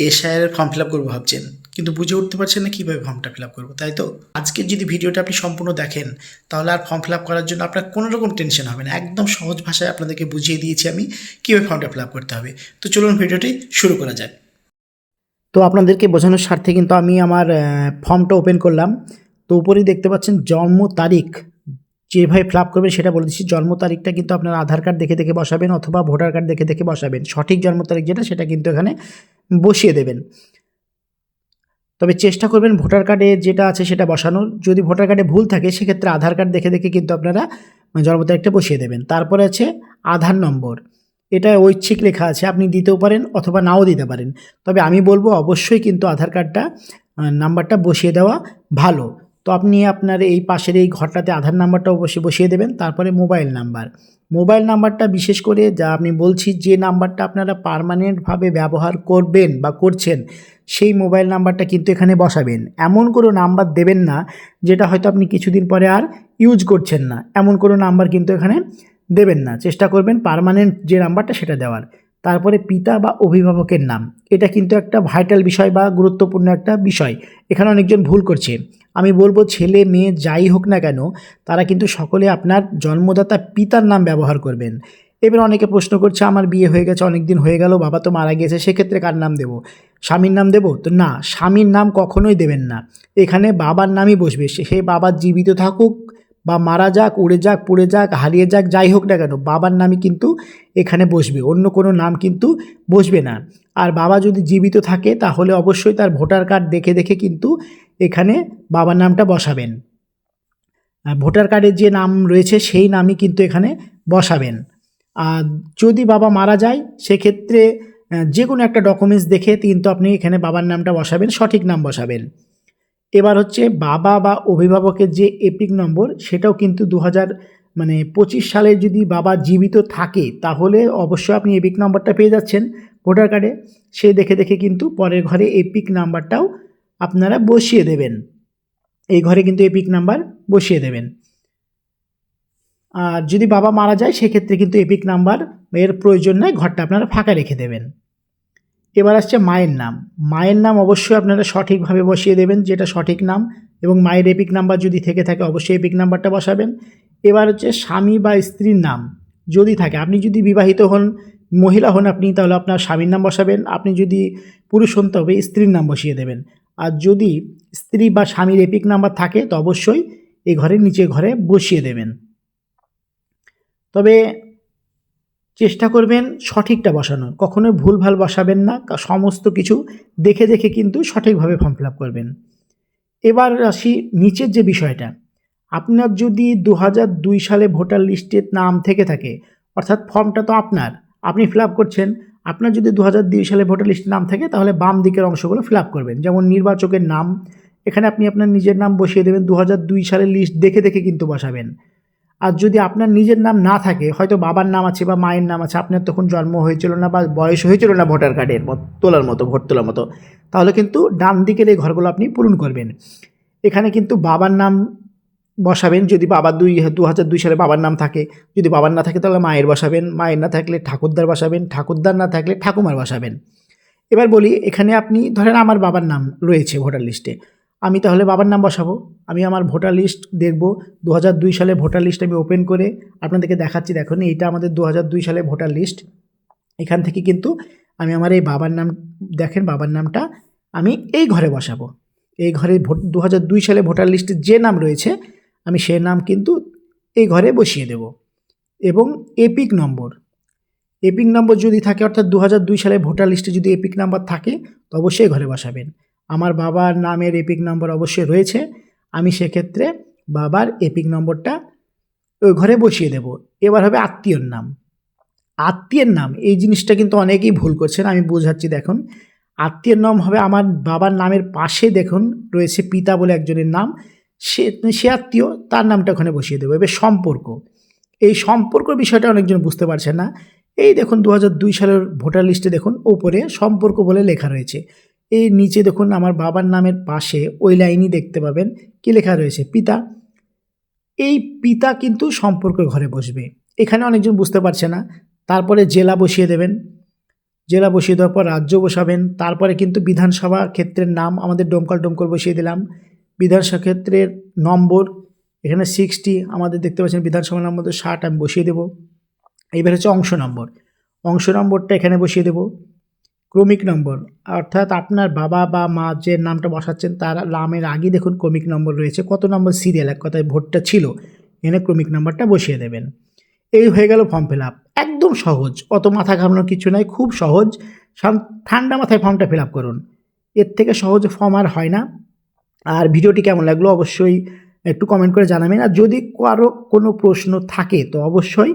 এসআইয়ের form fill up করব ভাবছেন, কিন্তু বুঝে উঠতে পারছেন না কীভাবে ফর্মটা ফিল আপ করব, তাই তো? আজকে যদি ভিডিওটা আপনি সম্পূর্ণ দেখেন, তাহলে আর ফর্ম ফিল আপ করার জন্য আপনার কোনো রকম টেনশন হবে না, একদম সহজ ভাষায় আপনাদেরকে বুঝিয়ে দিয়েছি আমি কীভাবে ফর্মটা ফিল আপ করতে হবে। তো চলুন ভিডিওটি শুরু করা যাক। তো আপনাদেরকে বোঝানোর স্বার্থে কিন্তু আমি আমার ফর্মটা ওপেন করলাম। তো উপরেই দেখতে পাচ্ছেন জন্ম তারিখ, যেভাবে ফিল আপ করবেন সেটা বলে দিচ্ছি। জন্ম তারিখটা কিন্তু আপনার আধার কার্ড দেখে দেখে বসাবেন অথবা ভোটার কার্ড দেখে দেখে বসাবেন। সঠিক জন্ম তারিখ যেটা, সেটা কিন্তু এখানে বসিয়ে দেবেন। তবে চেষ্টা করবেন ভোটার কার্ডে যেটা আছে সেটা বসানোর যদি ভোটার কার্ডে ভুল থাকে, সেক্ষেত্রে আধার কার্ড দেখে দেখে কিন্তু আপনারা জন্ম তারিখটা বসিয়ে দেবেন। তারপরে আছে আধার নম্বর। এটা ঐচ্ছিক লেখা আছে, আপনি দিতেও পারেন অথবা নাও দিতে পারেন। তবে আমি বলব, অবশ্যই কিন্তু আধার কার্ডটা নাম্বারটা বসিয়ে দেওয়া ভালো। তো আপনি আপনার এই পাশের এই ঘরটাতে আধার নাম্বারটা অবশ্যই বসিয়ে দেবেন, তারপরে মোবাইল নাম্বার। মোবাইল নাম্বারটা বিশেষ করে যা আমি বলছি, যে নাম্বারটা আপনারা পার্মানেন্টভাবে ব্যবহার করবেন বা করছেন, সেই মোবাইল নাম্বারটা কিন্তু এখানে বসাবেন। এমন কোনো নাম্বার দেবেন না, যেটা হয়তো আপনি কিছুদিন পরে আর ইউজ করছেন না। এমন কোনো নাম্বার কিন্তু এখানে দেবেন না। চেষ্টা করবেন পার্মানেন্ট যে নাম্বারটা সেটা দেওয়ার। তারপরে পিতা বা অভিভাবকের নাম। এটা কিন্তু একটা ভাইটাল বিষয় বা গুরুত্বপূর্ণ একটা বিষয়। এখানে অনেকজন ভুল করছে। আমি বলব ছেলে, মেয়ে যাই হোক না কেন, তারা কিন্তু সকলে আপনার জন্মদাতা পিতার নাম ব্যবহার করবেন। এবার অনেকে প্রশ্ন করছে, আমার বিয়ে হয়ে গেছে অনেক দিন হয়ে গেল, বাবা তো মারা গিয়েছে, সেক্ষেত্রে কার নাম দেবো? স্বামীর নাম দেবো? তো না, স্বামীর নাম কখনোই দেবেন না। এখানে বাবার নামই বসবে। সে বাবা জীবিত থাকুক বা মারা যাক, উড়ে যাক, পুড়ে যাক, হারিয়ে যাক, যাই হোক না কেন, বাবার নামই কিন্তু এখানে বসবে, অন্য কোনো নাম কিন্তু বসবে না। আর বাবা যদি জীবিত থাকে, তাহলে অবশ্যই তার ভোটার কার্ড দেখে দেখে কিন্তু এখানে বাবার নামটা বসাবেন। ভোটার কার্ডের যে নাম রয়েছে, সেই নামই কিন্তু এখানে বসাবেন। আর যদি বাবা মারা যায়, সেক্ষেত্রে যে কোনো একটা ডকুমেন্টস দেখে কিন্তু আপনি এখানে বাবার নামটা বসাবেন, সঠিক নাম বসাবেন। এবার হচ্ছে বাবা বা অভিভাবকের যে এপিক নম্বর, সেটাও কিন্তু দু হাজার মানে পঁচিশ সালে যদি বাবা জীবিত থাকে, তাহলে অবশ্যই আপনি এপিক নাম্বারটা পেয়ে যাচ্ছেন ভোটার কার্ডে। সে দেখে দেখে কিন্তু পরের ঘরে এপিক নাম্বারটাও আপনারা বসিয়ে দেবেন। এই ঘরে কিন্তু এপিক নাম্বার বসিয়ে দেবেন। আর যদি বাবা মারা যায়, সেক্ষেত্রে কিন্তু এপিক নাম্বার এর প্রয়োজন নয় ঘরটা আপনারা ফাঁকা রেখে দেবেন। এবার আসছে মায়ের নাম। মায়ের নাম অবশ্যই আপনারা সঠিকভাবে বসিয়ে দেবেন যেটা সঠিক নাম এবং মায়ের এপিক নাম্বার যদি থেকে থাকে অবশ্যই এপিক নাম্বারটা বসাবেন। এবার হচ্ছে স্বামী বা স্ত্রীর নাম যদি থাকে, আপনি যদি বিবাহিত হন, মহিলা হন আপনি, তাহলে আপনার স্বামীর নাম বসাবেন। আপনি যদি পুরুষ হন, তবে স্ত্রীর নাম বসিয়ে দেবেন। আর যদি স্ত্রী বা স্বামীর এপিক নাম্বার থাকে, তো অবশ্যই এই ঘরের নিচে ঘরে বসিয়ে দেবেন। তবে চেষ্টা করবেন সঠিকটা বসানোর। কখনোই ভুলভাল বসাবেন না। সমস্ত কিছু দেখে দেখে কিন্তু সঠিকভাবে ফর্ম ফিল আপ করবেন। এবার আসি নিচের যে বিষয়টা। আপনার যদি দু দুই সালে ভোটার লিস্টের নাম থেকে থাকে, অর্থাৎ ফর্মটা তো আপনার, আপনি ফিল আপ করছেন। আপনার যদি দু দুই সালে ভোটার লিস্টের নাম থাকে, তাহলে বাম দিকের অংশগুলো ফিল আপ করবেন। যেমন নির্বাচকের নাম, এখানে আপনি আপনার নিজের নাম বসিয়ে দেবেন। দু দুই লিস্ট দেখে দেখে কিন্তু বসাবেন। আর যদি আপনার নিজের নাম না থাকে, হয়তো বাবার নাম আছে বা মায়ের নাম আছে, আপনার তখন জন্ম হয়েছিল না বা বয়স হয়েছিল না ভোটার কার্ডের তোলার মতো, ভোট তোলার মতো, তাহলে কিন্তু ডান দিকের এই ঘরগুলো আপনি পূরণ করবেন। এখানে কিন্তু বাবার নাম বসাবেন, যদি বাবা দুই দু হাজার দুই সালে বাবার নাম থাকে, যদি বাবার না থাকে তাহলে মায়ের বসাবেন, মায়ের না থাকলে ঠাকুরদার বসাবেন, ঠাকুরদার না থাকলে ঠাকুমার বসাবেন। এবার বলি, এখানে আপনি, ধরেন আমার বাবার নাম রয়েছে ভোটার লিস্টে আমি তাহলে বাবার নাম বসাবো? আমি আমার ভোটার লিস্ট দেখব। দু দুই সালে ভোটার লিস্ট আমি ওপেন করে আপনাদেরকে দেখাচ্ছি। দেখুন, এইটা আমাদের দু দুই সালে ভোটার লিস্ট। এখান থেকে কিন্তু আমি আমার এই বাবার নাম, দেখেন বাবার নামটা আমি এই ঘরে বসাবো। এই ঘরে ভোট দু দুই সালে ভোটার লিস্টে যে নাম রয়েছে, আমি সে নাম কিন্তু এই ঘরে বসিয়ে দেব। এবং এপিক নম্বর। এপিক নম্বর যদি থাকে, অর্থাৎ দু দুই সালে ভোটার লিস্টে যদি এপিক নাম্বার থাকে, তো অবশ্যই ঘরে বসাবেন। আমার বাবার নামের এপিক নম্বর অবশ্যই রয়েছে। আমি সেক্ষেত্রে বাবার এপিক নম্বরটা ওই ঘরে বসিয়ে দেব। এবার হবে আত্মীয়র নাম। আত্মীয়ের নাম, এই জিনিসটা কিন্তু অনেকেই ভুল করছেন, আমি বোঝাচ্ছি দেখুন। আত্মীয়ের নাম হবে আমার বাবার নামের পাশে দেখুন, রয়েছে পিতা বলে একজনের নাম। সে সে আত্মীয়, তার নামটা ওখানে বসিয়ে দেবো। এবার সম্পর্ক। এই সম্পর্ক বিষয়টা অনেকজন বুঝতে পারছে না। এই দেখুন দু সালের ভোটার লিস্টে দেখুন, ওপরে সম্পর্ক বলে লেখা রয়েছে। এই নিচে দেখুন আমার বাবার নামের পাশে ওই লাইনই দেখতে পাবেন। কি লেখা রয়েছে? পিতা। এই পিতা কিন্তু সম্পর্ক ঘরে বসবে। এখানে অনেকজন বুঝতে পারছে না। তারপরে জেলা বসিয়ে দেবেন। জেলা বসিয়ে দেওয়ার পর রাজ্য বসাবেন। তারপরে কিন্তু বিধানসভা ক্ষেত্রের নাম আমাদের ডোমকল ডোমকল বসিয়ে দিলাম। বিধানসভা ক্ষেত্রের নম্বর, এখানে সিক্সটি আমাদের দেখতে পাচ্ছেন বিধানসভা নম্বর ষাট আমি বসিয়ে দেবো। এইবার হচ্ছে অংশ নম্বর। অংশ নম্বরটা এখানে বসিয়ে দেবো। ক্রমিক নম্বর। অর্থাৎ আপনার বাবা বা মা যে নামটা বসাচ্ছেন, তার নামের আগেই দেখুন ক্রমিক নম্বর রয়েছে। কত নম্বর সিরিয়াল এক কথায় ভোটটা ছিল। এখানে ক্রমিক নাম্বারটা বসিয়ে দেবেন। এই হয়ে গেল ফর্ম ফিল আপ একদম সহজ। অত মাথা ঘামানোর কিছু নাই। খুব সহজ। ঠান্ডা মাথায় ফর্মটা ফিল আপ করুন। এর থেকে সহজ ফর্ম আর হয় না। আর ভিডিওটি কেমন লাগল অবশ্যই একটু কমেন্ট করে জানাবেন। আর যদি কারও কোনো প্রশ্ন থাকে, তো অবশ্যই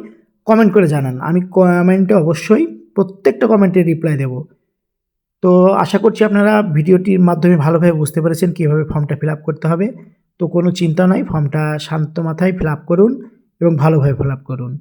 কমেন্ট করে জানান। আমি কমেন্টে অবশ্যই প্রত্যেকটা কমেন্টে রিপ্লাই দেব। তো আশা করছি আপনারা ভিডিওটির মাধ্যমে ভালোভাবে বুঝতে পেরেছেন কীভাবে ফর্মটা ফিল করতে হবে। তো কোনো চিন্তা নাই, ফর্মটা শান্ত মাথায় ফিল করুন এবং ভালোভাবে ফিল করুন।